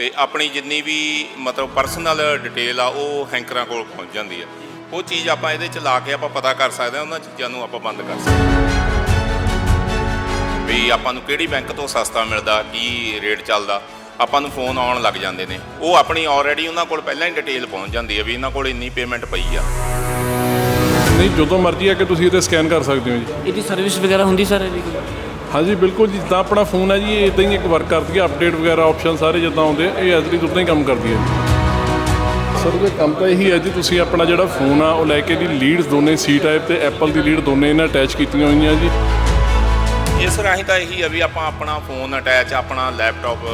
ਤੇ ਆਪਣੀ ਜਿੰਨੀ ਵੀ ਮਤਲਬ ਪਰਸਨਲ ਡਿਟੇਲ ਆ ਉਹ ਹੈਂਕਰਾਂ ਕੋਲ ਪਹੁੰਚ ਜਾਂਦੀ ਆ। ਉਹ ਚੀਜ਼ ਆਪਾਂ ਇਹਦੇ ਚ ਲਾ ਕੇ ਆਪਾਂ ਪਤਾ ਕਰ ਸਕਦੇ ਹਾਂ ਉਹਨਾਂ ਚੀਜ਼ਾਂ ਨੂੰ ਆਪਾਂ ਬੰਦ ਕਰ ਸਕਦੇ ਵੀ ਆਪਾਂ ਨੂੰ ਕਿਹੜੀ ਬੈਂਕ ਤੋਂ ਸਸਤਾ ਮਿਲਦਾ ਕੀ ਰੇਟ ਚੱਲਦਾ ਆਪਾਂ ਨੂੰ ਫੋਨ ਆਉਣ ਲੱਗ ਜਾਂਦੇ ਨੇ। ਉਹ ਆਪਣੀ ਆਲਰੇਡੀ ਉਹਨਾਂ ਕੋਲ ਪਹਿਲਾਂ ਹੀ ਡਿਟੇਲ ਪਹੁੰਚ ਜਾਂਦੀ ਹੈ ਵੀ ਇਹਨਾਂ ਕੋਲ ਇੰਨੀ ਪੇਮੈਂਟ ਪਈ ਆ। ਨਹੀਂ ਜਦੋਂ ਮਰਜ਼ੀ ਆ ਕੇ ਤੁਸੀਂ ਇਹਤੇ ਸਕੈਨ ਕਰ ਸਕਦੇ ਹੋ ਜੀ। ਇਹਦੀ ਸਰਵਿਸ ਵਗੈਰਾ ਹੁੰਦੀ ਸਰ ਇਹਦੀ? ਕੋਈ? ਹਾਂਜੀ ਬਿਲਕੁਲ ਜੀ ਜਿੱਦਾਂ ਆਪਣਾ ਫੋਨ ਹੈ ਜੀ ਇਹ ਇਦਾਂ ਹੀ ਇੱਕ ਵਰਕ ਕਰਦੀ ਹੈ ਅਪਡੇਟ ਵਗੈਰਾ ਆਪਸ਼ਨ ਸਾਰੇ ਜਿੱਦਾਂ ਆਉਂਦੇ ਆ, ਇਹ ਐਜ਼ਲੀ ਉਦਾਂ ਹੀ ਕੰਮ ਕਰਦੀ ਹੈ ਸਰ ਉਹਦਾ ਕੰਮ ਤਾਂ ਇਹੀ ਹੈ ਜੀ ਤੁਸੀਂ ਆਪਣਾ ਜਿਹੜਾ ਫੋਨ ਆ ਉਹ ਲੈ ਕੇ ਦੀ ਲੀਡਸ ਦੋਨੇ ਸੀ ਟਾਈਪ ਤੇ ਐਪਲ ਦੀ ਲੀਡ ਦੋਨੇ ਇਹਨਾਂ ਅਟੈਚ ਕੀਤੀਆਂ ਹੋਈਆਂ ਜੀ। ਇਸ ਰਾਹੀਂ ਤਾਂ ਇਹੀ ਆ ਵੀ ਆਪਾਂ ਆਪਣਾ ਫੋਨ ਅਟੈਚ ਆਪਣਾ ਲੈਪਟਾਪ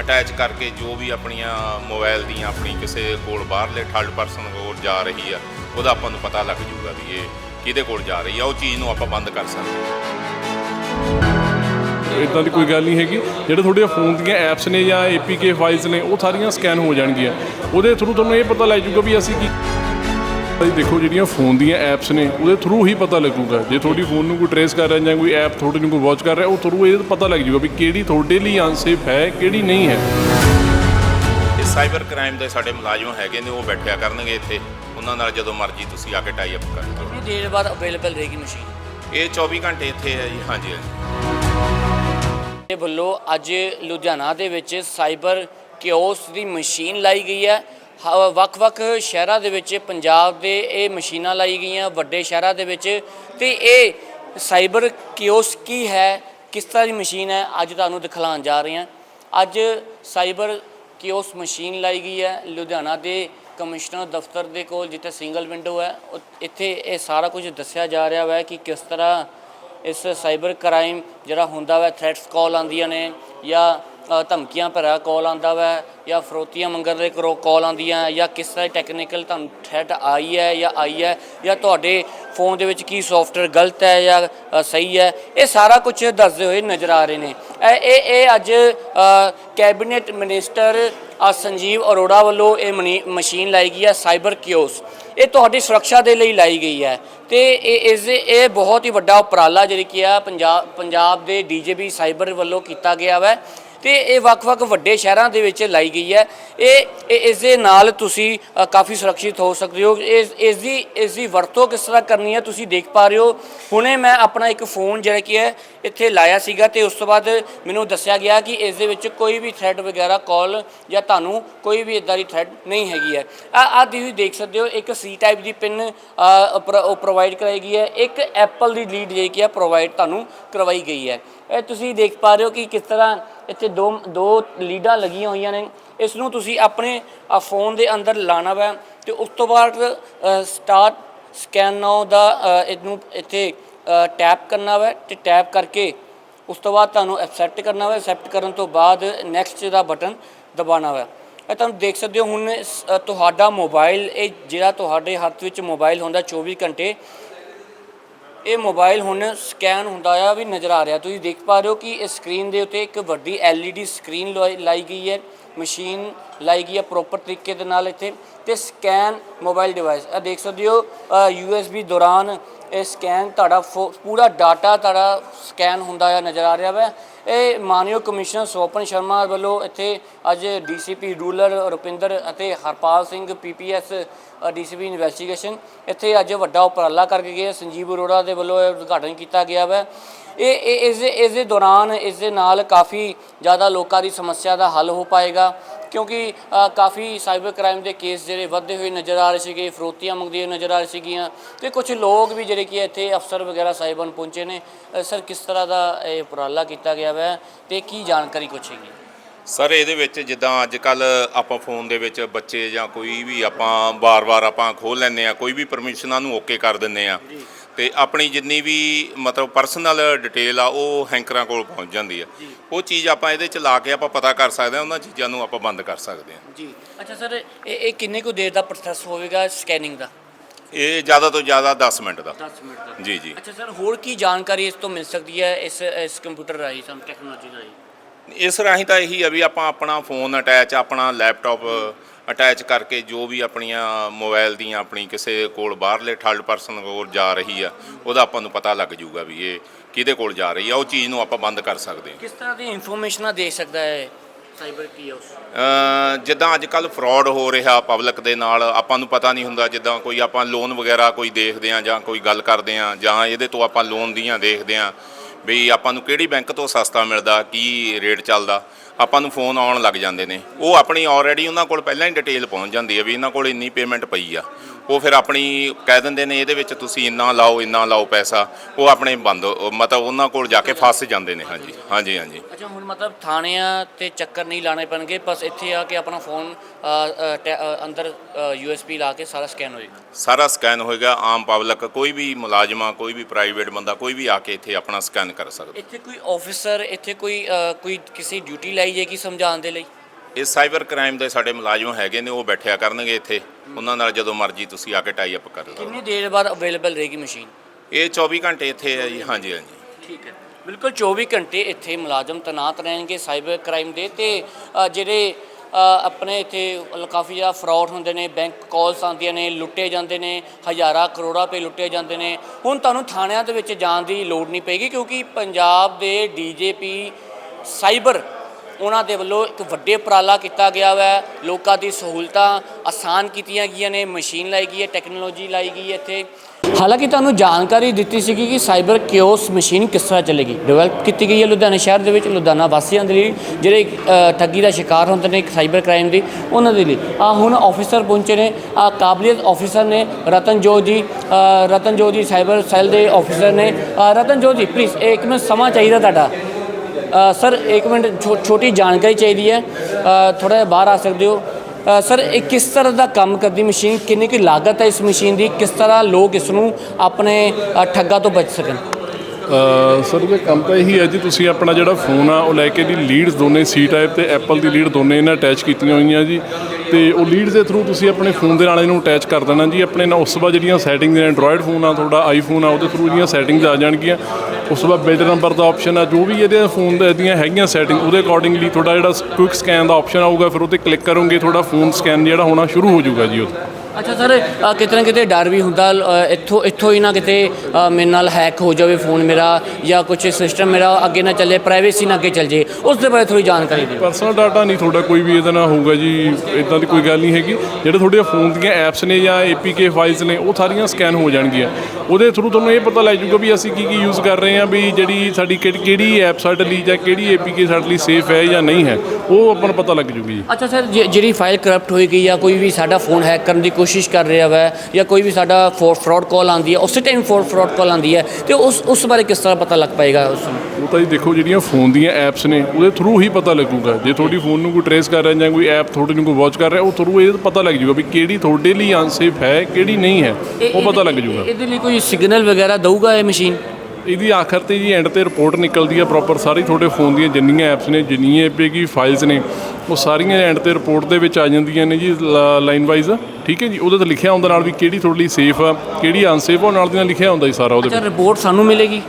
ਅਟੈਚ ਕਰਕੇ ਜੋ ਵੀ ਆਪਣੀਆਂ ਮੋਬਾਈਲ ਦੀਆਂ ਆਪਣੀ ਕਿਸੇ ਕੋਲ ਬਾਹਰਲੇ ਥਰਡ ਪਰਸਨ ਕੋਲ ਜਾ ਰਹੀ ਆ ਉਹਦਾ ਆਪਾਂ ਨੂੰ ਪਤਾ ਲੱਗ ਜੂਗਾ ਵੀ ਇਹ ਕਿਹਦੇ ਕੋਲ ਜਾ ਰਹੀ ਆ ਉਹ ਚੀਜ਼ ਨੂੰ ਆਪਾਂ ਬੰਦ ਕਰ ਸਕਦੇ ਹਾਂ। ਇਦਾਂ ਦੀ ਕੋਈ ਗੱਲ ਨਹੀਂ ਹੈਗੀ। ਜਿਹੜੇ ਤੁਹਾਡੇ ਫੋਨ ਦੀਆਂ ਐਪਸ ਨੇ ਜਾਂ APK ਫਾਈਲਸ ਨੇ ਉਹ ਸਾਰੀਆਂ ਸਕੈਨ ਹੋ ਜਾਣਗੀਆਂ। ਉਹਦੇ ਥਰੂ ਤੁਹਾਨੂੰ ਇਹ ਪਤਾ ਲੱਗ ਜਾਊਗਾ ਵੀ ਅਸੀਂ ਕੀ ਜੀ ਦੇਖੋ ਜਿਹੜੀਆਂ ਫੋਨ ਦੀਆਂ ਐਪਸ ਨੇ ਉਹਦੇ ਥਰੂ ਹੀ ਪਤਾ ਲੱਗੂਗਾ। ਜੇ ਤੁਹਾਡੀ ਫੋਨ ਨੂੰ ਕੋਈ ਟਰੇਸ ਕਰ ਰਿਹਾ ਜਾਂ ਕੋਈ ਐਪ ਤੁਹਾਡੇ ਨੂੰ ਕੋਈ ਵਾਚ ਕਰ ਰਿਹਾ ਉਹ ਥਰੂ ਇਹ ਪਤਾ ਲੱਗ ਜਾਊਗਾ ਵੀ ਕਿਹੜੀ ਤੁਹਾਡੇ ਲਈ ਅਨਸੇਫ ਹੈ ਕਿਹੜੀ ਨਹੀਂ ਹੈ। ਇਹ ਸਾਈਬਰ ਕ੍ਰਾਈਮ ਦੇ ਸਾਡੇ ਮੁਲਾਜ਼ਮ ਹੈਗੇ ਨੇ ਉਹ ਬੈਠਿਆ ਕਰਨਗੇ ਇੱਥੇ। ਉਹਨਾਂ ਨਾਲ ਜਦੋਂ ਮਰਜ਼ੀ ਤੁਸੀਂ ਆ ਕੇ ਟਾਈ ਅਪ ਕਰ ਲਓ ਕਿੰਨੀ ਦੇਰ ਬਾਅਦ ਅਵੇਲੇਬਲ ਰਹੇਗੀ ਮਸ਼ੀਨ ਇਹ 24 ਘੰਟੇ ਇੱਥੇ ਹੈ ਜੀ ਹਾਂਜੀ ਹਾਂਜੀ। ਦੇ ਵੱਲੋਂ ਅੱਜ ਲੁਧਿਆਣਾ ਦੇ ਵਿੱਚ ਸਾਈਬਰ ਕਿਓਸ ਦੀ ਮਸ਼ੀਨ ਲਾਈ ਗਈ ਹੈ। ਹ- ਵੱਖ-ਵੱਖ ਸ਼ਹਿਰਾਂ ਦੇ ਵਿੱਚ ਪੰਜਾਬ ਦੇ ਇਹ ਮਸ਼ੀਨਾਂ ਲਾਈ ਗਈਆਂ, ਵੱਡੇ ਸ਼ਹਿਰਾਂ ਦੇ ਵਿੱਚ। ਤੇ ਇਹ ਸਾਈਬਰ ਕਿਓਸ ਕੀ ਹੈ, ਕਿਸ ਤਰ੍ਹਾਂ ਦੀ ਮਸ਼ੀਨ ਹੈ, ਅੱਜ ਤੁਹਾਨੂੰ ਦਿਖਾਉਣ ਜਾ ਰਹੇ ਹਾਂ। ਅੱਜ ਸਾਈਬਰ ਕਿਓਸ ਮਸ਼ੀਨ ਲਾਈ ਗਈ ਹੈ ਲੁਧਿਆਣਾ ਦੇ ਕਮਿਸ਼ਨਰ ਦਫ਼ਤਰ ਦੇ ਕੋਲ, ਜਿੱਥੇ ਸਿੰਗਲ ਵਿੰਡੋ ਹੈ। ਉਹ- ਇੱਥੇ ਇਹ ਸਾਰਾ ਕੁਝ ਦੱਸਿਆ ਜਾ ਰਿਹਾ ਹੈ ਕਿ ਕਿਸ ਤਰ੍ਹਾਂ ਇਸ ਸਾਈਬਰ ਕ੍ਰਾਈਮ ਜਿਹੜਾ ਹੁੰਦਾ ਵਾ ਥ੍ਰੈਟਸ ਕਾਲ ਆਉਂਦੀਆਂ ਨੇ ਜਾਂ ਧਮਕੀਆਂ ਭਰਾ ਕਾਲ ਆਉਂਦਾ ਵਾ, ਜਾਂ ਫਰੋਤੀਆਂ ਮੰਗਣ ਦੇ ਕਰੋ ਕਾਲ ਆਉਂਦੀਆਂ, ਜਾਂ ਕਿਸ ਤਰ੍ਹਾਂ ਟੈਕਨੀਕਲ ਤੁਹਾਨੂੰ ਥ੍ਰੈਟ ਆਈ ਹੈ, ਜਾਂ ਆਈ ਹੈ, ਜਾਂ ਤੁਹਾਡੇ ਫੋਨ ਦੇ ਵਿੱਚ ਕੀ ਸੌਫਟਵੇਅਰ ਗਲਤ ਹੈ, ਜਾਂ ਸਹੀ ਹੈ, ਇਹ ਸਾਰਾ ਕੁਝ ਦੱਸਦੇ ਹੋਏ ਨਜ਼ਰ ਆ ਰਹੇ ਨੇ। ਇਹ ਇਹ ਇਹ ਅੱਜ ਕੈਬਨਿਟ ਮਿਨਿਸਟਰ ਸੰਜੀਵ ਅਰੋੜਾ ਵੱਲੋਂ ਇਹ ਮਨੀ- ਮਸ਼ੀਨ ਲਾਈ ਗਈ ਹੈ ਸਾਈਬਰ ਕਿਓਸ ਇਹ ਤੁਹਾਡੀ ਸੁਰੱਖਿਆ ਦੇ ਲਈ ਲਾਈ ਗਈ ਹੈ। ਤੇ ਇਹ, ਇਸ ਦੇ- ਇਹ ਬਹੁਤ ਹੀ ਵੱਡਾ ਉਪਰਾਲਾ ਜਿਹੜੀ ਕੀ ਆ ਪੰਜਾਬ ਪੰਜਾਬ ਦੇ ਡੀਜੀਪੀ ਸਾਈਬਰ ਵੱਲੋਂ ਕੀਤਾ ਗਿਆ ਵਾ। ਤੇ ਇਹ ਵੱਖ-ਵੱਖ ਵੱਡੇ ਸ਼ਹਿਰਾਂ ਦੇ ਵਿੱਚ ਲਾਈ ਗਈ ਹੈ। ਇਹ ਇਸ ਦੇ ਨਾਲ ਤੁਸੀਂ ਕਾਫੀ ਸੁਰੱਖਿਅਤ ਹੋ ਸਕਦੇ ਹੋ। ਇਸ ਇਸ ਦੀ ਇਸ ਦੀ ਵਰਤੋਂ ਕਿਸ ਤਰ੍ਹਾਂ ਕਰਨੀ ਹੈ ਤੁਸੀਂ ਦੇਖ ਪਾ ਰਹੇ ਹੋ। ਹੁਣੇ ਮੈਂ ਆਪਣਾ ਇੱਕ ਫੋਨ ਜਿਹੜਾ ਕੀ ਹੈ ਇੱਥੇ ਲਾਇਆ ਸੀਗਾ ਤੇ ਉਸ ਤੋਂ ਬਾਅਦ ਮੈਨੂੰ ਦੱਸਿਆ ਗਿਆ ਕਿ ਇਸ ਦੇ ਵਿੱਚ ਕੋਈ ਵੀ ਥ੍ਰੈਡ ਵਗੈਰਾ ਕਾਲ ਜਾਂ ਤੁਹਾਨੂੰ ਕੋਈ ਵੀ ਇਦਾਂ ਦੀ ਥ੍ਰੈਡ ਨਹੀਂ ਹੈਗੀ ਹੈ। ਆ ਆ ਤੁਸੀਂ ਦੇਖ ਸਕਦੇ ਹੋ, ਇੱਕ ਸੀ ਟਾਈਪ ਦੀ ਪਿਨ ਉਹ ਪ੍ਰੋਵਾਈਡ ਕਰਾਈ ਗਈ ਹੈ। ਇੱਕ ਐਪਲ ਦੀ ਲੀਡ ਜਿਹੜੀ ਕਿ ਹੈ ਪ੍ਰੋਵਾਈਡ ਤੁਹਾਨੂੰ ਕਰਵਾਈ ਗਈ ਹੈ। ਇਹ ਤੁਸੀਂ ਦੇਖ ਪਾ ਰਹੇ ਹੋ ਕਿ ਕਿਸ ਤਰ੍ਹਾਂ ਇੱਥੇ ਦੋ ਦੋ ਲੀਡਾਂ ਲੱਗੀਆਂ ਹੋਈਆਂ ਨੇ। ਇਸ ਨੂੰ ਤੁਸੀਂ ਆਪਣੇ ਫੋਨ ਦੇ ਅੰਦਰ ਲਾਣਾ ਵਾ ਤੇ ਉਸ ਤੋਂ ਬਾਅਦ ਸਟਾਰਟ ਸਕੈਨ ਨਾਓ ਦਾ ਇਹਨੂੰ ਇੱਥੇ ਟੈਪ ਕਰਨਾ ਵਾ ਤੇ ਟੈਪ ਕਰਕੇ ਉਸ ਤੋਂ ਬਾਅਦ ਤੁਹਾਨੂੰ ਐਕਸੈਪਟ ਕਰਨਾ ਵਾ। ਐਕਸੈਪਟ ਕਰਨ ਤੋਂ ਬਾਅਦ ਨੈਕਸਟ ਦਾ ਬਟਨ ਦਬਾਉਣਾ ਵਾ। ਇਹ ਤੁਹਾਨੂੰ ਦੇਖ ਸਕਦੇ ਹੋ ਹੁਣ ਸ- ਤੁਹਾਡਾ ਮੋਬਾਈਲ ਇਹ ਜਿਹੜਾ ਤੁਹਾਡੇ ਹੱਥ ਵਿੱਚ ਮੋਬਾਈਲ ਹੁੰਦਾ 24 ਘੰਟੇ, ਇਹ ਮੋਬਾਈਲ ਹੁਣ ਸਕੈਨ ਹੁੰਦਾ ਆ ਵੀ ਨਜ਼ਰ ਆ ਰਿਹਾ। ਤੁਸੀਂ ਦੇਖ ਪਾ ਰਹੇ ਹੋ ਕਿ ਇਸ ਸਕਰੀਨ ਦੇ ਉੱਤੇ ਇੱਕ ਵੱਡੀ LED ਸਕਰੀਨ ਲਵਾਈ- ਲਾਈ ਗਈ ਹੈ। ਮਸ਼ੀਨ ਲਾਈ ਗਈ ਹੈ ਪ੍ਰੋਪਰ ਤਰੀਕੇ ਦੇ ਨਾਲ ਇੱਥੇ ਤੇ ਸਕੈਨ ਮੋਬਾਈਲ ਡਿਵਾਈਸ ਇਹ ਦੇਖ ਸਕਦੇ ਹੋ USB ਦੌਰਾਨ ਇਹ ਸਕੈਨ ਤੁਹਾਡਾ ਫੋ- ਪੂਰਾ ਡਾਟਾ ਤੁਹਾਡਾ ਸਕੈਨ ਹੁੰਦਾ ਹੋਇਆ ਨਜ਼ਰ ਆ ਰਿਹਾ ਵਾ। ਇਹ ਮਾਨਯੋਗ ਕਮਿਸ਼ਨਰ ਸੋਪਨ ਸ਼ਰਮਾ ਵੱਲੋਂ ਇੱਥੇ ਅੱਜ ਡੀਸੀਪੀ ਰੂਲਰ ਰੁਪਿੰਦਰ ਅਤੇ Harpal Singh, PPS DCP investigation ਇੱਥੇ ਅੱਜ ਵੱਡਾ ਉਪਰਾਲਾ ਕਰਕੇ ਗਏ ਸੰਜੀਵ ਅਰੋੜਾ ਦੇ ਵੱਲੋਂ ਇਹ ਉਦਘਾਟਨ ਕੀਤਾ ਗਿਆ ਵਾ। ਇਹ ਇਸ ਦੇ ਇਸ ਦੇ ਦੌਰਾਨ ਇਸ ਦੇ ਨਾਲ ਕਾਫੀ ਜ਼ਿਆਦਾ ਲੋਕਾਂ ਦੀ ਸਮੱਸਿਆ ਦਾ ਹੱਲ ਹੋ ਪਾਏਗਾ ਕਿਉਂਕਿ ਕਾਫੀ ਸਾਈਬਰ ਕ੍ਰਾਈਮ ਦੇ ਕੇਸ ਜਿਹੜੇ ਵੱਧਦੇ ਹੋਏ ਨਜ਼ਰ ਆ ਰਹੇ ਸੀਗੇ ਫਰੋਤੀਆਂ ਮੰਗਦੀਆਂ ਨਜ਼ਰ ਆ ਰਹੀ ਸੀਗੀਆਂ ਤੇ ਕੁਝ ਲੋਕ ਵੀ ਜਿਹੜੇ ਕਿ ਇੱਥੇ ਅਫਸਰ ਵਗੈਰਾ ਸਾਹਿਬਾਨ ਪਹੁੰਚੇ ਨੇ। ਸਰ ਕਿਸ ਤਰ੍ਹਾਂ ਦਾ ਇਹ ਉਪਰਾਲਾ ਕੀਤਾ ਗਿਆ ਵਾ ਤੇ ਕੀ ਜਾਣਕਾਰੀ ਕੁਛ ਹੈਗੀ? ਸਰ ਇਹਦੇ ਵਿੱਚ ਜਿੱਦਾਂ ਅੱਜ ਕੱਲ ਆਪਾਂ ਫੋਨ ਦੇ ਵਿੱਚ ਬੱਚੇ ਜਾਂ ਕੋਈ ਵੀ ਆਪਾਂ ਵਾਰ-ਵਾਰ ਆਪਾਂ ਖੋਲ ਲੈਂਦੇ ਆ ਕੋਈ ਵੀ ਪਰਮਿਸ਼ਨਾਂ ਨੂੰ ਓਕੇ ਕਰ ਦਿੰਦੇ ਆ ਤੇ ਆਪਣੀ ਜਿੰਨੀ ਵੀ ਮਤਲਬ ਪਰਸਨਲ ਡਿਟੇਲ ਆ ਉਹ ਹੈਂਕਰਾਂ ਕੋਲ ਪਹੁੰਚ ਜਾਂਦੀ ਆ। ਉਹ ਚੀਜ਼ ਆਪਾਂ ਇਹਦੇ ਚ ਲਾ ਕੇ ਆਪਾਂ ਪਤਾ ਕਰ ਸਕਦੇ ਆ ਉਹਨਾਂ ਚੀਜ਼ਾਂ ਨੂੰ ਆਪਾਂ ਬੰਦ ਕਰ ਸਕਦੇ ਆ। ਜੀ। ਅੱਛਾ ਸਰ ਇਹ ਇਹ ਕਿੰਨੇ ਕੁ ਦੇਰ ਦਾ ਪ੍ਰੋਸੈਸ ਹੋਵੇਗਾ ਸਕੈਨਿੰਗ ਦਾ? ਇਹ ਜ਼ਿਆਦਾ ਤੋਂ ਜ਼ਿਆਦਾ 10 ਮਿੰਟ ਦਾ। 10 ਮਿੰਟ ਦਾ। ਜੀ ਜੀ। ਅੱਛਾ ਸਰ ਹੋਰ ਕੀ ਜਾਣਕਾਰੀ ਇਸ ਤੋਂ ਮਿਲ ਸਕਦੀ ਹੈ ਇਸ ਇਸ ਕੰਪਿਊਟਰ ਰਾਹੀਂ ਸਾਨੂੰ ਟੈਕਨੋਲੋਜੀ ਰਾਹੀਂ? ਇਸ ਰਾਹੀਂ ਤਾਂ ਇਹੀ ਆ ਵੀ ਆਪਾਂ ਆਪਣਾ ਫੋਨ ਅਟੈਚ ਆਪਣਾ ਲੈਪਟਾਪ ਅਟੈਚ ਕਰਕੇ ਜੋ ਵੀ ਆਪਣੀਆਂ ਮੋਬਾਈਲ ਦੀਆਂ ਆਪਣੀ ਕਿਸੇ ਕੋਲ ਬਾਹਰਲੇ ਥਰਡ ਪਰਸਨ ਕੋਲ ਜਾ ਰਹੀ ਆ ਉਹਦਾ ਆਪਾਂ ਨੂੰ ਪਤਾ ਲੱਗ ਜਾਊਗਾ ਵੀ ਇਹ ਕਿਹਦੇ ਕੋਲ ਜਾ ਰਹੀ ਆ ਉਹ ਚੀਜ਼ ਨੂੰ ਆਪਾਂ ਬੰਦ ਕਰ ਸਕਦੇ ਹਾਂ। ਕਿਸ ਤਰ੍ਹਾਂ ਦੀ ਇਨਫੋਰਮੇਸ਼ਨਾਂ ਦੇ ਸਕਦਾ ਹੈ ਸਾਈਬਰ ਕੀਓਸ ਜਿੱਦਾਂ ਅੱਜ ਕੱਲ ਫਰਾਡ ਹੋ ਰਿਹਾ ਪਬਲਿਕ ਦੇ ਨਾਲ ਆਪਾਂ ਨੂੰ ਪਤਾ ਨਹੀਂ ਹੁੰਦਾ ਜਿੱਦਾਂ ਕੋਈ ਆਪਾਂ ਲੋਨ ਵਗੈਰਾ ਕੋਈ ਦੇਖਦੇ ਆ ਜਾਂ ਕੋਈ ਗੱਲ ਕਰਦੇ ਆ ਜਾਂ ਇਹਦੇ ਤੋਂ ਆਪਾਂ ਲੋਨ ਦੀਆਂ ਦੇਖਦੇ ਆ ਵੀ ਆਪਾਂ ਨੂੰ ਕਿਹੜੀ ਬੈਂਕ ਤੋਂ ਸਸਤਾ ਮਿਲਦਾ, ਕੀ ਰੇਟ ਚੱਲਦਾ, ਆਪਾਂ ਨੂੰ ਫੋਨ ਆਉਣ ਲੱਗ ਜਾਂਦੇ ਨੇ। ਉਹ ਆਪਣੀ ਆਲਰੇਡੀ ਉਹਨਾਂ ਕੋਲ ਪਹਿਲਾਂ ਹੀ ਡਿਟੇਲ ਪਹੁੰਚ ਜਾਂਦੀ ਹੈ ਵੀ ਇਹਨਾਂ ਕੋਲ ਇੰਨੀ ਪੇਮੈਂਟ ਪਈ ਆ। ਉਹ ਫਿਰ ਆਪਣੀ ਕਹਿ ਦਿੰਦੇ ਨੇ ਇਹਦੇ ਵਿੱਚ ਤੁਸੀਂ ਇੰਨਾ ਲਾਓ ਇੰਨਾ ਲਾਓ ਪੈਸਾ ਉਹ ਆਪਣੇ ਬੰਦ ਮਤਲਬ ਉਹਨਾਂ ਕੋਲ ਜਾ ਕੇ ਫਸ ਜਾਂਦੇ ਨੇ ਹਾਂਜੀ ਹਾਂਜੀ ਹਾਂਜੀ। ਅੱਛਾ ਹੁਣ ਮਤਲਬ ਥਾਣਿਆਂ ਤੇ ਚੱਕਰ ਨਹੀਂ ਲਾਣੇ ਪੈਣਗੇ ਬਸ ਇੱਥੇ ਆ ਕੇ ਆਪਣਾ ਫੋਨ ਅੰਦਰ ਯੂਐਸਬੀ ਲਾ ਕੇ ਸਾਰਾ ਸਕੈਨ ਹੋਏਗਾ ਸਾਰਾ ਸਕੈਨ ਹੋਏਗਾ ਆਮ ਪਬਲਿਕ ਕੋਈ ਵੀ ਮੁਲਾਜ਼ਮਾ ਕੋਈ ਵੀ ਪ੍ਰਾਈਵੇਟ ਬੰਦਾ ਕੋਈ ਵੀ ਆ ਕੇ ਇੱਥੇ ਆਪਣਾ ਸਕੈਨ ਕਰ ਸਕਦਾ। ਇੱਥੇ ਕੋਈ ਆਫੀਸਰ ਇੱਥੇ ਕੋਈ ਕੋਈ ਕਿਸੇ ਡਿਊਟੀ ਲਾਈ ਜਾਏਗੀ ਸਮਝਾਉਣ ਦੇ ਲਈ? ਇਹ ਸਾਈਬਰ ਕ੍ਰਾਈਮ ਦੇ ਸਾਡੇ ਮੁਲਾਜ਼ਮ ਹੈਗੇ ਨੇ ਉਹ ਬੈਠਿਆ ਕਰਨਗੇ ਇੱਥੇ। ਉਹਨਾਂ ਨਾਲ ਜਦੋਂ ਮਰਜ਼ੀ ਤੁਸੀਂ ਆ ਕੇ ਟਾਈ ਅਪ ਕਰ ਲਓ। ਕਿੰਨੀ ਦੇਰ ਬਾਅਦ ਅਵੇਲੇਬਲ ਰਹੇਗੀ ਮਸ਼ੀਨ ਇਹ 24 ਘੰਟੇ ਇੱਥੇ ਹੈ ਜੀ ਹਾਂਜੀ ਹਾਂਜੀ। ਠੀਕ ਹੈ। ਬਿਲਕੁਲ 24 ਘੰਟੇ ਇੱਥੇ ਮੁਲਾਜ਼ਮ ਤੈਨਾਤ ਰਹਿਣਗੇ ਸਾਈਬਰ ਕ੍ਰਾਈਮ ਦੇ ਤੇ ਅ, ਜਿਹੜੇ ਅ, ਆਪਣੇ ਇੱਥੇ ਕਾਫੀ ਜ਼ਿਆਦਾ ਫਰਾਡ ਹੁੰਦੇ ਨੇ ਬੈਂਕ ਕਾਲਸ ਆਉਂਦੀਆਂ ਨੇ ਲੁੱਟੇ ਜਾਂਦੇ ਨੇ ਹਜ਼ਾਰਾਂ ਕਰੋੜਾਂ ਰੁਪਏ ਲੁੱਟੇ ਜਾਂਦੇ ਨੇ। ਹੁਣ ਤੁਹਾਨੂੰ ਥਾਣਿਆਂ ਦੇ ਵਿੱਚ ਜਾਣ ਦੀ ਲੋੜ ਨਹੀਂ ਪਏਗੀ ਕਿਉਂਕਿ ਪੰਜਾਬ ਦੇ ਡੀਜੇਪੀ ਸਾਈਬਰ ਉਹਨਾਂ ਦੇ ਵੱਲੋਂ ਇੱਕ ਵੱਡੇ ਉਪਰਾਲਾ ਕੀਤਾ ਗਿਆ ਹੈ ਲੋਕਾਂ ਦੀ ਸਹੂਲਤਾਂ ਆਸਾਨ ਕੀਤੀਆਂ ਗਈਆਂ ਨੇ ਮਸ਼ੀਨ ਲਾਈ ਗਈ ਹੈ ਟੈਕਨੋਲੋਜੀ ਲਾਈ ਗਈ ਹੈ ਇੱਥੇ। ਹਾਲਾਂਕਿ ਤੁਹਾਨੂੰ ਜਾਣਕਾਰੀ ਦਿੱਤੀ ਸੀਗੀ ਕਿ ਸਾਈਬਰ ਕਿਓਸ ਮਸ਼ੀਨ ਕਿਸ ਤਰ੍ਹਾਂ ਚੱਲੇਗੀ। ਡਿਵੈਲਪ ਕੀਤੀ ਗਈ ਹੈ ਲੁਧਿਆਣਾ ਸ਼ਹਿਰ ਦੇ ਵਿੱਚ ਲੁਧਿਆਣਾ ਵਾਸੀਆਂ ਦੇ ਲਈ ਜਿਹੜੇ ਠੱਗੀ ਦਾ ਸ਼ਿਕਾਰ ਹੁੰਦੇ ਨੇ ਇੱਕ ਸਾਈਬਰ ਕ੍ਰਾਈਮ ਦੀ ਉਹਨਾਂ ਦੇ ਲਈ। ਆ ਹੁਣ ਆਫੀਸਰ ਪਹੁੰਚੇ ਨੇ ਆ ਕਾਬਲੀਅਤ ਆਫੀਸਰ ਨੇ ਰਤਨਜੋਤ ਜੀ ਅ, ਰਤਨਜੋਤ ਜੀ ਸਾਈਬਰ ਸੈੱਲ ਦੇ ਆਫੀਸਰ ਨੇ। ਅ, ਰਤਨਜੋਤ ਜੀ ਪਲੀਜ਼ ਇੱਕ ਮਿੰਟ ਸਮਾਂ ਚਾਹੀਦਾ ਤੁਹਾਡਾ। ਸਰ ਇੱਕ ਮਿੰਟ ਛੋ- ਛੋਟੀ ਜਾਣਕਾਰੀ ਚਾਹੀਦੀ ਹੈ। ਥੋੜਾ ਜਿਹਾ ਬਾਹਰ ਆ ਸਕਦੇ ਹੋ। ਸਰ ਇਹ ਕਿਸ ਤਰ੍ਹਾਂ ਦਾ ਕੰਮ ਕਰਦੀ ਮਸ਼ੀਨ? ਕਿੰਨੀ ਕੁ ਲਾਗਤ ਹੈ ਇਸ ਮਸ਼ੀਨ ਦੀ? ਕਿਸ ਤਰ੍ਹਾਂ ਲੋਕ ਇਸ ਨੂੰ ਆਪਣੇ ਅ, ਠੱਗਾਂ ਤੋਂ ਬਚ ਸਕਣ? ਸਰ ਇਹਦਾ ਕੰਮ ਤਾਂ ਇਹੀ ਹੈ ਜੀ, ਤੁਸੀਂ ਆਪਣਾ ਜਿਹੜਾ ਫੋਨ ਆ, ਉਹ ਲੈ ਕੇ ਦੀ ਲੀਡਸ ਦੋਨੇ ਸੀ ਟਾਈਪ ਤੇ ਐਪਲ ਦੀ ਲੀਡ ਦੋਨੇ ਇਹਨਾਂ ਅਟੈਚ ਕੀਤੀਆਂ ਹੋਈਆਂ ਜੀ। ਤੇ ਉਹ ਲੀਡਸ ਦੇ ਥਰੂ ਤੁਸੀਂ ਆਪਣੇ ਫੋਨ ਦੇ ਨਾਲ ਇਹਨੂੰ ਅਟੈਚ ਕਰ ਦੇਣਾ ਜੀ, ਆਪਣੇ ਨਾਲ ਉਸ ਤੋਂ ਬਾਅਦ ਜਿਹੜੀਆਂ ਸੈਟਿੰਗਸ ਨੇ ਐਂਡਰੋਇਡ ਫੋਨ ਆ, ਤੁਹਾਡਾ ਆਈਫੋਨ ਆ, ਉਹਦੇ ਥਰੂ ਜਿਹੜੀਆਂ ਸੈਟਿੰਗਸ ਆ ਜਾਣਗੀਆਂ। ਉਸ ਤੋਂ ਬਾਅਦ ਬਿਲਡ ਨੰਬਰ ਦਾ ਆਪਸ਼ਨ ਆ, ਜੋ ਵੀ ਇਹਦੇ ਫੋਨ ਦੇ ਦੀਆਂ ਹੈਗੀਆਂ ਸੈਟਿੰਗ ਉਹਦੇ ਅਕੋਰਡਿੰਗਲੀ ਤੁਹਾਡਾ ਜਿਹੜਾ ਕੁਇਕ ਸਕੈਨ ਦਾ ਆਪਸ਼ਨ ਆਊਗਾ, ਫਿਰ ਉਹਤੇ ਕਲਿੱਕ ਕਰੋਗੇ, ਤੁਹਾਡਾ ਫੋਨ ਸਕੈਨ ਜਿਹੜਾ ਹੋਣਾ ਸ਼ੁਰੂ ਹੋ ਜਾਊਗਾ ਜੀ ਉਹ। ਅੱਛਾ ਸਰ ਅ, ਕਿਤੇ ਨਾ ਕਿਤੇ ਡਰ ਵੀ ਹੁੰਦਾ ਅ, ਇੱਥੋਂ ਇੱਥੋਂ ਹੀ ਨਾ ਕਿਤੇ ਅ, ਮੇਰੇ ਨਾਲ ਹੈਕ ਹੋ ਜਾਵੇ ਫੋਨ ਮੇਰਾ ਜਾਂ ਕੁਝ ਸਿਸਟਮ ਮੇਰਾ ਅੱਗੇ ਨਾ ਚੱਲੇ ਪ੍ਰਾਈਵੇਸੀ ਨਾ ਅੱਗੇ ਚੱਲ ਜੇ ਉਸ ਦੇ ਬਾਰੇ ਥੋੜੀ ਜਾਣਕਾਰੀ ਦਿਓ। ਪਰਸਨਲ ਡਾਟਾ ਨਹੀਂ ਤੁਹਾਡਾ ਕੋਈ ਵੀ ਇਹਦੇ ਨਾਲ ਹੋਊਗਾ ਜੀ ਇਦਾਂ ਦੀ ਕੋਈ ਗੱਲ ਨਹੀਂ ਹੈਗੀ। ਜਿਹੜੇ ਤੁਹਾਡੇ ਫੋਨ ਦੀਆਂ ਐਪਸ ਨੇ ਜਾਂ APK ਫਾਈਲਸ ਨੇ ਉਹ ਸਾਰੀਆਂ ਸਕੈਨ ਹੋ ਜਾਣਗੀਆਂ। ਉਹਦੇ ਥਰੂ ਤੁਹਾਨੂੰ ਇਹ ਪਤਾ ਲੱਗ ਜਾਊਗਾ ਵੀ ਅਸੀਂ ਕੀ ਕੀ ਯੂਜ਼ ਕਰ ਰਹੇ ਹਾਂ ਵੀ ਜਿਹੜੀ ਸਾਡੀ ਕਿਹੜੀ- ਕਿਹੜੀ ਐਪ ਸਾਡੇ ਲਈ ਜਾਂ ਕਿਹੜੀ APK ਸਾਡੇ ਲਈ ਸੇਫ ਹੈ ਜਾਂ ਨਹੀਂ ਹੈ ਉਹ ਆਪਾਂ ਨੂੰ ਪਤਾ ਲੱਗ ਜੂਗੀ ਜੀ। ਅੱਛਾ ਸਰ ਜੇ- ਜਿਹੜੀ ਫਾਈਲ ਕਰਪਟ ਹੋਈ ਗਈ ਜਾਂ ਕੋਈ ਵੀ ਸਾਡਾ ਫੋਨ ਹੈਕ ਕਰਨ ਦੀ ਕੋਸ਼ਿਸ਼ ਕਰ ਰਿਹਾ ਹੈ ਜਾਂ ਕੋਈ ਵੀ ਸਾਡਾ ਫਰਾਡ ਕਾਲ ਆਉਂਦੀ ਹੈ ਉਸੇ ਟਾਈਮ ਫਰਾਡ ਕਾਲ ਆਉਂਦੀ ਹੈ ਤੇ ਉਸ ਉਸ ਬਾਰੇ ਕਿਸ ਤਰ੍ਹਾਂ ਪਤਾ ਲੱਗ ਪਾਏਗਾ ਉਸ ਨੂੰ? ਉਹ ਤਾਂ ਜੀ ਦੇਖੋ ਜਿਹੜੀਆਂ ਫੋਨ ਦੀਆਂ ਐਪਸ ਨੇ ਉਹਦੇ ਥਰੂ ਹੀ ਪਤਾ ਲੱਗੂਗਾ। ਜੇ ਤੁਹਾਡੀ ਫੋਨ ਨੂੰ ਕੋਈ ਟਰੇਸ ਕਰ ਰਿਹਾ ਜਾਂ ਕੋਈ ਐਪ ਤੁਹਾਡੇ ਨੂੰ ਕੋਈ ਵਾਚ ਕਰ ਰਿਹਾ ਉਹ ਥਰੂ ਇਹ ਪਤਾ ਲੱਗ ਜੂਗਾ ਵੀ ਕਿਹੜੀ ਤੁਹਾਡੇ ਲਈ ਅਨਸੇਫ ਹੈ ਕਿਹੜੀ ਨਹੀਂ ਹੈ। ਉਹ ਪਤਾ ਲੱਗ ਜੂਗਾ ਇਹਦੇ ਲਈ ਕੋਈ ਸਿਗਨਲ ਵਗੈਰਾ ਦਊਗਾ ਇਹ ਮਸ਼ੀਨ ਇਹਦੀ ਆਖਰ ਤੇ ਜੀ ਐਂਡ ਤੇ ਰਿਪੋਰਟ ਨਿਕਲਦੀ ਹੈ ਪ੍ਰੋਪਰ ਸਾਰੀ ਤੁਹਾਡੇ ਫੋਨ ਦੀਆਂ ਜਿੰਨੀਆਂ ਐਪਸ ਨੇ ਜਿੰਨੀਆਂ ਐਪੀ ਫਾਈਲਸ ਨੇ ਉਹ ਸਾਰੀਆਂ ਐਂਡ ਤੇ ਰਿਪੋਰਟ ਦੇ ਵਿੱਚ ਆ ਜਾਂਦੀਆਂ ਨੇ ਜੀ ਲਾਈਨ ਵਾਈਜ਼ ਠੀਕ ਹੈ ਜੀ? ਉਹਦੇ ਤੇ ਲਿਖਿਆ ਹੁੰਦਾ ਨਾਲ ਵੀ ਕਿਹੜੀ ਤੁਹਾਡੇ ਲਈ ਸੇਫ ਆ ਕਿਹੜੀ ਅਨਸੇਫ ਆ ਨਾਲ ਦੀ ਨਾਲ ਲਿਖਿਆ ਹੁੰਦਾ ਜੀ ਸਾਰਾ ਉਹਦੇ ਵਿੱਚ। ਰਿਪੋਰਟ ਸਾਨੂੰ ਮਿਲੇਗੀ?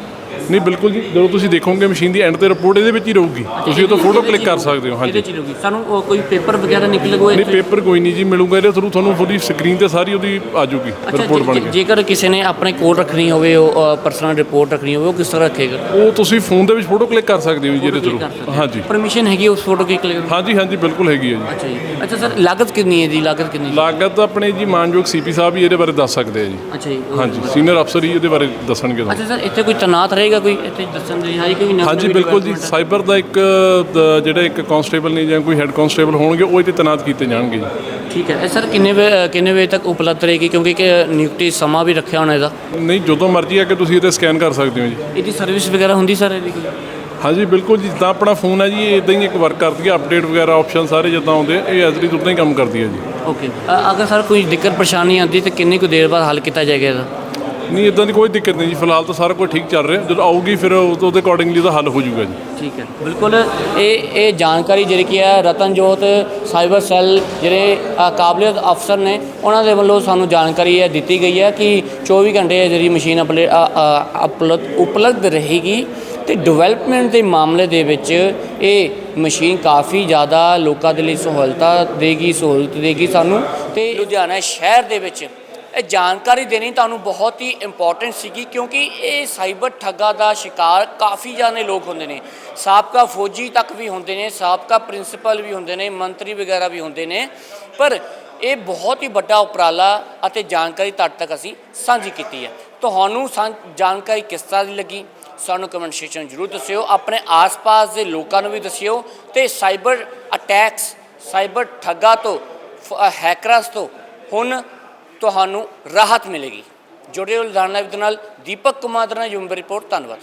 ਨਹੀਂ ਬਿਲਕੁਲ ਜੀ। ਜਦੋਂ ਤੁਸੀਂ ਦੇਖੋਗੇ ਮਸ਼ੀਨ ਦੀ ਐਂਡ ਤੇ ਰਿਪੋਰਟ ਇਹਦੇ ਵਿੱਚ ਹੀ ਰਹੂਗੀ। ਤੁਸੀਂ ਉਹ ਤੋਂ ਫੋਟੋ ਕਲਿੱਕ ਕਰ ਸਕਦੇ ਹੋ ਇਹਦੇ ਹਾਂਜੀ ਚ ਸਾਨੂੰ ਉਹ ਕੋਈ ਪੇਪਰ ਵਗੈਰਾ ਨਿਕਲੇਗਾ ਨਹੀਂ ਪੇਪਰ ਕੋਈ ਨਹੀਂ ਜੀ ਮਿਲੂਗਾ ਇਹਦੇ ਥਰੂ ਤੁਹਾਨੂੰ ਤੁਹਾਡੀ ਸਕਰੀਨ ਤੇ ਸਾਰੀ ਉਹਦੀ ਆ ਜਾਊਗੀ ਰਿਪੋਰਟ ਬਣ ਕੇ। ਜੇਕਰ ਕਿਸੇ ਨੇ ਆਪਣੇ ਕੋਲ ਰੱਖਣੀ ਹੋਵੇ ਉਹ ਪਰਸਨਲ ਰਿਪੋਰਟ ਰੱਖਣੀ ਹੋਵੇ ਉਹ ਕਿਸ ਤਰ੍ਹਾਂ ਰੱਖੇਗਾ? ਉਹ ਤੁਸੀਂ ਫੋਨ ਦੇ ਵਿੱਚ ਫੋਟੋ ਕਲਿੱਕ ਕਰ ਸਕਦੇ ਹੋ ਜੀ ਇਹਦੇ ਥਰੂ ਹਾਂਜੀ। ਪਰਮਿਸ਼ਨ ਹੈਗੀ ਉਸ ਫੋਟੋ ਕੀ ਕਲਿੱਕ ਹਾਂਜੀ ਹਾਂਜੀ ਬਿਲਕੁਲ ਹੈਗੀ ਹੈ ਜੀ। ਅੱਛਾ ਜੀ। ਅੱਛਾ ਸਰ ਲਾਗਤ ਕਿੰਨੀ ਹੈ ਜੀ? ਲਾਗਤ ਕਿੰਨੀ ਹੈ? ਲਾਗਤ ਆਪਣੇ ਜੀ ਮਾਨਯੋਗ ਸੀਪੀ ਸਾਹਿਬ ਹੀ ਇਹਦੇ ਬਾਰੇ ਦੱਸ ਸਕਦੇ ਆ ਜੀ। ਅੱਛਾ ਜੀ। ਹਾਂਜੀ ਸੀਨੀਅਰ ਅਫਸਰ ਹੀ ਇਹਦੇ ਬਾਰੇ ਦੱਸਣਗੇ ਅੱਛਾ ਸਰ ਇੱਥੇ ਕੋਈ ਤਨਾਤ ਰਹੇਗਾ ਕੋਈ? ਇੱਥੇ ਦੱਸਣ ਦੇ ਹੈ ਕੋਈ ਨਵੀਂ- ਹਾਂਜੀ ਬਿਲਕੁਲ ਜੀ? ਸਾਈਬਰ ਦਾ ਇੱਕ ਜਿਹੜਾ ਇੱਕ ਕਾਂਸਟੇਬਲ ਨੇ ਜਾਂ ਕੋਈ ਹੈੱਡ ਕਾਂਸਟੇਬਲ ਹੋਣਗੇ ਉਹ ਇੱਥੇ ਤੈਨਾਤ ਕੀਤੇ ਜਾਣਗੇ ਜੀ। ਠੀਕ ਹੈ। ਇਹ ਸਰ ਕਿੰਨੇ ਵੇ ਅ, ਕਿੰਨੇ ਵਜੇ ਤੱਕ ਉਪਲਬਧ ਰਹੇਗੀ? ਕਿਉਂਕਿ ਕਿ ਨਿਯੁਕਤੀ ਸਮਾਂ ਵੀ ਰੱਖਿਆ ਹੋਣਾ ਇਹਦਾ। ਨਹੀਂ ਜਦੋਂ ਮਰਜ਼ੀ ਆ ਕੇ ਤੁਸੀਂ ਇਹਦੇ ਸਕੈਨ ਕਰ ਸਕਦੇ ਹੋ ਜੀ। ਇਹਦੀ ਸਰਵਿਸ ਵਗੈਰਾ ਹੁੰਦੀ ਸਰ ਇਹਦੀ ਕੋਈ? ਹਾਂਜੀ ਬਿਲਕੁਲ ਜੀ। ਜਿੱਦਾਂ ਆਪਣਾ ਫੋਨ ਹੈ ਜੀ ਇਹ ਇਦਾਂ ਹੀ ਇੱਕ ਵਰਕ ਕਰਦੀ ਹੈ। ਅਪਡੇਟ ਵਗੈਰਾ ਆਪਸ਼ਨ ਸਾਰੇ ਜਿੱਦਾਂ ਆਉਂਦੇ ਆ, ਇਹ ਐਜ਼ਰੀ ਉਦਾਂ ਹੀ ਕੰਮ ਕਰਦੀ ਹੈ ਜੀ। ਓਕੇ ਅਗਰ ਸਰ ਕੋਈ ਦਿੱਕਤ ਪਰੇਸ਼ਾਨੀ ਆਉਂਦੀ ਤਾਂ ਕਿੰਨੀ ਕੁ ਦੇਰ ਬਾਅਦ ਹੱਲ ਕੀਤਾ ਜਾਏਗਾ ਇਹਦਾ? ਨਹੀਂ ਇਦਾਂ ਦੀ ਕੋਈ ਦਿੱਕਤ ਨਹੀਂ ਜੀ। ਫਿਲਹਾਲ ਤਾਂ ਸਾਰਾ ਕੁਝ ਠੀਕ ਚੱਲ ਰਿਹਾ। ਜਦੋਂ ਆਊਗੀ ਫਿਰ ਉਹ- ਉਹਦੇ ਅਕੋਰਡਿੰਗਲੀ ਉਹਦਾ ਹੱਲ ਹੋ ਜਾਊਗਾ ਜੀ। ਠੀਕ ਹੈ। ਬਿਲਕੁਲ ਇਹ ਇਹ ਜਾਣਕਾਰੀ ਜਿਹੜੀ ਕੀ ਹੈ ਰਤਨਜੋਤ ਸਾਈਬਰ ਸੈੱਲ ਜਿਹੜੇ ਅ, ਕਾਬਲੀਅਤ ਅਫਸਰ ਨੇ ਉਹਨਾਂ ਦੇ ਵੱਲੋਂ ਸਾਨੂੰ ਜਾਣਕਾਰੀ ਇਹ ਦਿੱਤੀ ਗਈ ਹੈ ਕਿ 24 ਘੰਟੇ ਜਿਹੜੀ ਮਸ਼ੀਨ ਅਪਲੇ- ਅ, ਅ, ਉਪਲਬਧ ਉਪਲਬਧ ਰਹੇਗੀ ਤੇ ਡਿਵੈਲਪਮੈਂਟ ਦੇ ਮਾਮਲੇ ਦੇ ਵਿੱਚ ਇਹ ਮਸ਼ੀਨ ਕਾਫੀ ਜ਼ਿਆਦਾ ਲੋਕਾਂ ਦੇ ਲਈ ਸਹੂਲਤਾਂ ਦੇਗੀ ਸਹੂਲਤ ਦੇਗੀ ਸਾਨੂੰ ਤੇ ਲੁਧਿਆਣਾ ਸ਼ਹਿਰ ਦੇ ਵਿੱਚ ਇਹ ਜਾਣਕਾਰੀ ਦੇਣੀ ਤੁਹਾਨੂੰ ਬਹੁਤ ਹੀ ਇੰਪੋਰਟੈਂਟ ਸੀਗੀ ਕਿਉਂਕਿ ਇਹ ਸਾਈਬਰ ਠੱਗਾ ਦਾ ਸ਼ਿਕਾਰ ਕਾਫੀ ਜਾਣੇ ਲੋਕ ਹੁੰਦੇ ਨੇ। ਸਾਬਕਾ ਫੌਜੀ ਤੱਕ ਵੀ ਹੁੰਦੇ ਨੇ, ਸਾਬਕਾ ਪ੍ਰਿੰਸੀਪਲ ਵੀ ਹੁੰਦੇ ਨੇ, ਮੰਤਰੀ ਵਗੈਰਾ ਵੀ ਹੁੰਦੇ ਨੇ। ਪਰ ਇਹ ਬਹੁਤ ਹੀ ਵੱਡਾ ਉਪਰਾਲਾ ਅਤੇ ਜਾਣਕਾਰੀ ਤੁਹਾਡੇ ਤੱਕ ਅਸੀਂ ਸਾਂਝੀ ਕੀਤੀ ਹੈ। ਤੁਹਾਨੂੰ ਸਾਂ- ਜਾਣਕਾਰੀ ਕਿਸ ਤਰ੍ਹਾਂ ਦੀ ਲੱਗੀ? ਸਾਨੂੰ ਕਮੈਂਟ ਸੈਕਸ਼ਨ ਜ਼ਰੂਰ ਦੱਸਿਓ। ਆਪਣੇ ਆਸ-ਪਾਸ ਦੇ ਲੋਕਾਂ ਨੂੰ ਵੀ ਦੱਸਿਓ ਤੇ ਸਾਈਬਰ ਅਟੈਕਸ ਸਾਈਬਰ ਠੱਗਾ ਤੋਂ, ਫ- ਹੈਕਰਸ ਤੋਂ ਹੁਣ ਤੁਹਾਨੂੰ ਰਾਹਤ ਮਿਲੇਗੀ। ਜੁੜੇ ਹੋ ਲੁਧਿਆਣਾ ਲਾਈਵ ਦੇ ਨਾਲ। ਦੀਪਕ ਕੁਮਾਰ ਦਾ ਯੂਮ ਰਿਪੋਰਟ ਧੰਨਵਾਦ।